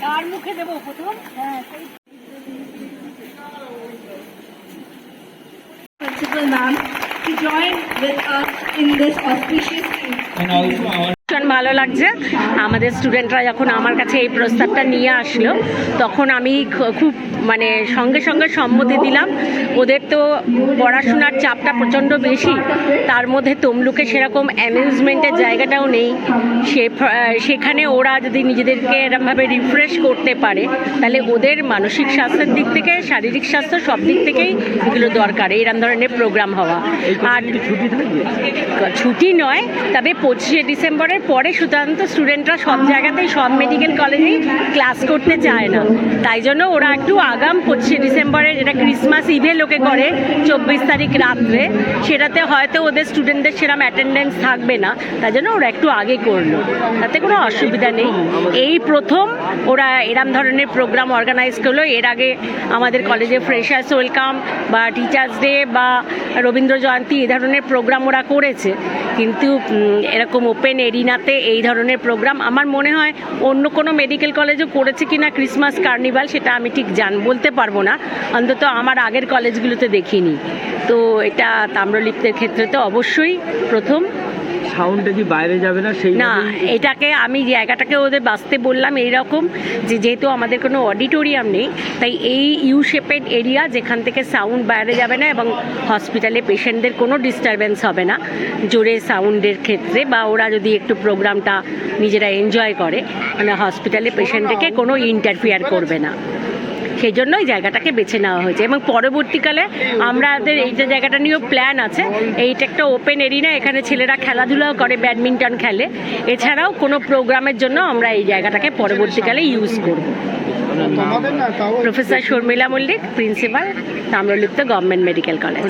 কার মুখে দেবো প্রথম হ্যাঁ Principal ma'am to join with us in this auspicious day. and also our ভীষণ ভালো লাগছে। আমাদের স্টুডেন্টরা যখন আমার কাছে এই প্রস্তাবটা নিয়ে আসলো তখন আমি খুব মানে সঙ্গে সঙ্গে সম্মতি দিলাম। ওদের তো পড়াশোনার চাপটা প্রচণ্ড বেশি তার মধ্যে তমলুকে সেরকম অ্যামিউজমেন্টের জায়গাটাও নেই। সে সেখানে ওরা যদি নিজেদেরকে এরমভাবে রিফ্রেশ করতে পারে তাহলে ওদের মানসিক স্বাস্থ্যের দিক থেকে শারীরিক স্বাস্থ্য সব দিক থেকেই এগুলো দরকার এরম ধরনের প্রোগ্রাম হওয়া। আর ছুটি ছুটি নয় তবে পঁচিশে ডিসেম্বরের পরে সাধারণত স্টুডেন্টরা সব জায়গাতেই, সব মেডিকেল কলেজেই ক্লাস করতে চায় না। তাই জন্য ওরা একটু আগাম পঁচিশে ডিসেম্বরে যেটা ক্রিসমাস ইভে লোকে করে, চব্বিশ তারিখ রাত্রে, সেটাতে হয়তো ওদের স্টুডেন্টদের সেরকম অ্যাটেন্ডেন্স থাকবে না। তাই জন্য ওরা একটু আগে করল। তাতে কোনো অসুবিধা নেই। এই প্রথম ওরা এরম ধরনের প্রোগ্রাম অর্গানাইজ করল। এর আগে আমাদের কলেজে ফ্রেশার্স ওয়েলকাম বা টিচার্স ডে বা রবীন্দ্র জয়ন্তী, এ ধরনের প্রোগ্রাম ওরা করেছে। কিন্তু এরকম ওপেন এরিনাতে এই ধরনের প্রোগ্রাম। আমার মনে হয় অন্য কোনো মেডিকেল কলেজও করেছে কি না ক্রিসমাস কার্নিভাল সেটা আমি ঠিক জান, বলতে পারব না। অন্তত আমার আগের কলেজগুলোতে দেখিনি। তো এটা তাম্রলিপ্তের ক্ষেত্রে তো অবশ্যই প্রথম। সাউন্ডটা কি বাইরে যাবে না সেই না এটাকে আমি জায়গাটাকে ওদের বাঁচতে বললাম এইরকম যে যেহেতু আমাদের কোনো অডিটোরিয়াম নেই তাই এই ইউ শেপেড এরিয়া যেখান থেকে সাউন্ড বাইরে যাবে না এবং হসপিটালে পেশেন্টদের কোনো ডিস্টারবেন্স হবে না জোরে সাউন্ডের ক্ষেত্রে বা ওরা যদি একটু প্রোগ্রামটা নিজেরা এনজয় করে মানে হসপিটালে পেশেন্টদেরকে কোনো ইন্টারফিয়ার করবে না। সেই জন্য এই জায়গাটাকে বেছে নেওয়া হয়েছে। এবং পরবর্তীকালে আমাদের এই যে জায়গাটা নিয়েও প্ল্যান আছে, এইটা একটা ওপেন এরিনা এখানে ছেলেরা খেলাধুলাও করে ব্যাডমিন্টন খেলে। এছাড়াও কোনো প্রোগ্রামের জন্য আমরা এই জায়গাটাকে পরবর্তীকালে ইউজ করব। Professor Sharmila Mallick principal Tamralipta government medical college